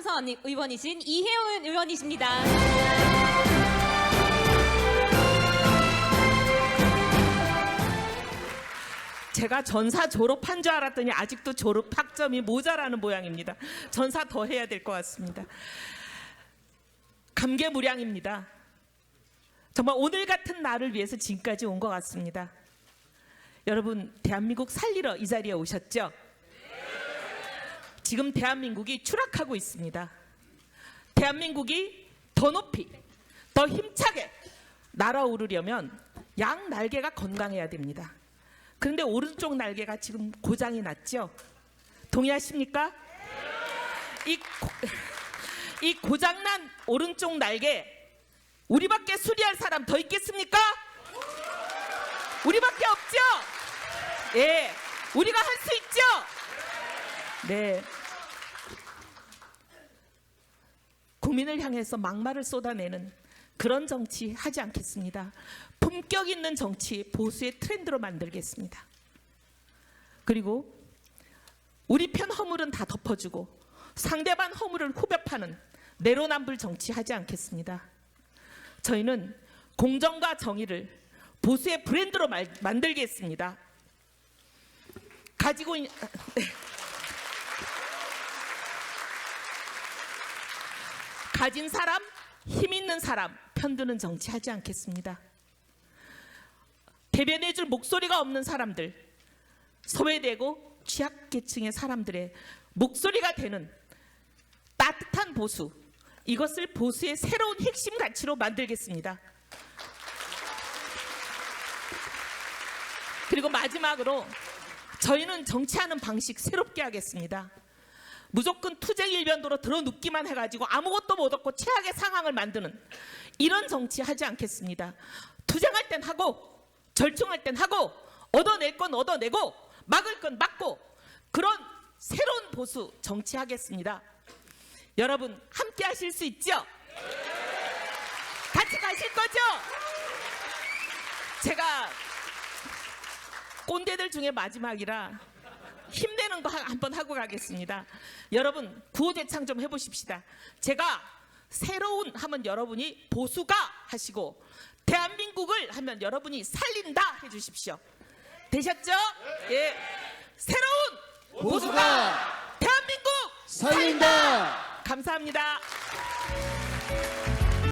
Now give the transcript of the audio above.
3선 의원이신 이혜원 의원이십니다. 제가 전사 졸업한 줄 알았더니 아직도 졸업 학점이 모자라는 모양입니다. 전사 더 해야 될 것 같습니다. 감개무량입니다. 정말 오늘 같은 날을 위해서 지금까지 온 것 같습니다. 여러분, 대한민국 살리러 이 자리에 오셨죠? 지금 대한민국이 추락하고 있습니다. 대한민국이 더 높이, 더 힘차게 날아오르려면 양 날개가 건강해야 됩니다. 그런데 오른쪽 날개가 지금 고장이 났죠? 동의하십니까? 이, 고, 이 고장난 오른쪽 날개 우리밖에 수리할 사람 더 있겠습니까? 우리밖에 없죠? 예, 우리가 할 수 있죠? 네. 국민을 향해서 막말을 쏟아내는 그런 정치 하지 않겠습니다. 품격 있는 정치 보수의 트렌드로 만들겠습니다. 그리고 우리 편 허물은 다 덮어주고 상대방 허물을 후벼 파는 내로남불 정치 하지 않겠습니다. 저희는 공정과 정의를 보수의 브랜드로 말- 만들겠습니다. 가지고 있, 가진 사람, 힘 있는 사람 편드는 정치 하지 않겠습니다. 대변해줄 목소리가 없는 사람들, 소외되고 취약계층의 사람들의 목소리가 되는 따뜻한 보수, 이것을 보수의 새로운 핵심 가치로 만들겠습니다. 그리고 마지막으로 저희는 정치하는 방식 새롭게 하겠습니다. 무조건 투쟁 일변도로 들어눕기만 해가지고 아무것도 못 얻고 최악의 상황을 만드는 이런 정치 하지 않겠습니다. 투쟁할 땐 하고 절충할 땐 하고 얻어낼 건 얻어내고 막을 건 막고 그런 새로운 보수 정치하겠습니다. 여러분 함께 하실 수 있죠? 같이 가실 거죠? 제가 꼰대들 중에 마지막이라 힘내는 거 한번 하고 가겠습니다. 여러분 구호대창 좀 해보십시다. 제가 새로운 하면 여러분이 보수가 하시고 대한민국을 하면 여러분이 살린다 해주십시오. 되셨죠? 예. 새로운 보수가 보수가 대한민국 살린다. 감사합니다.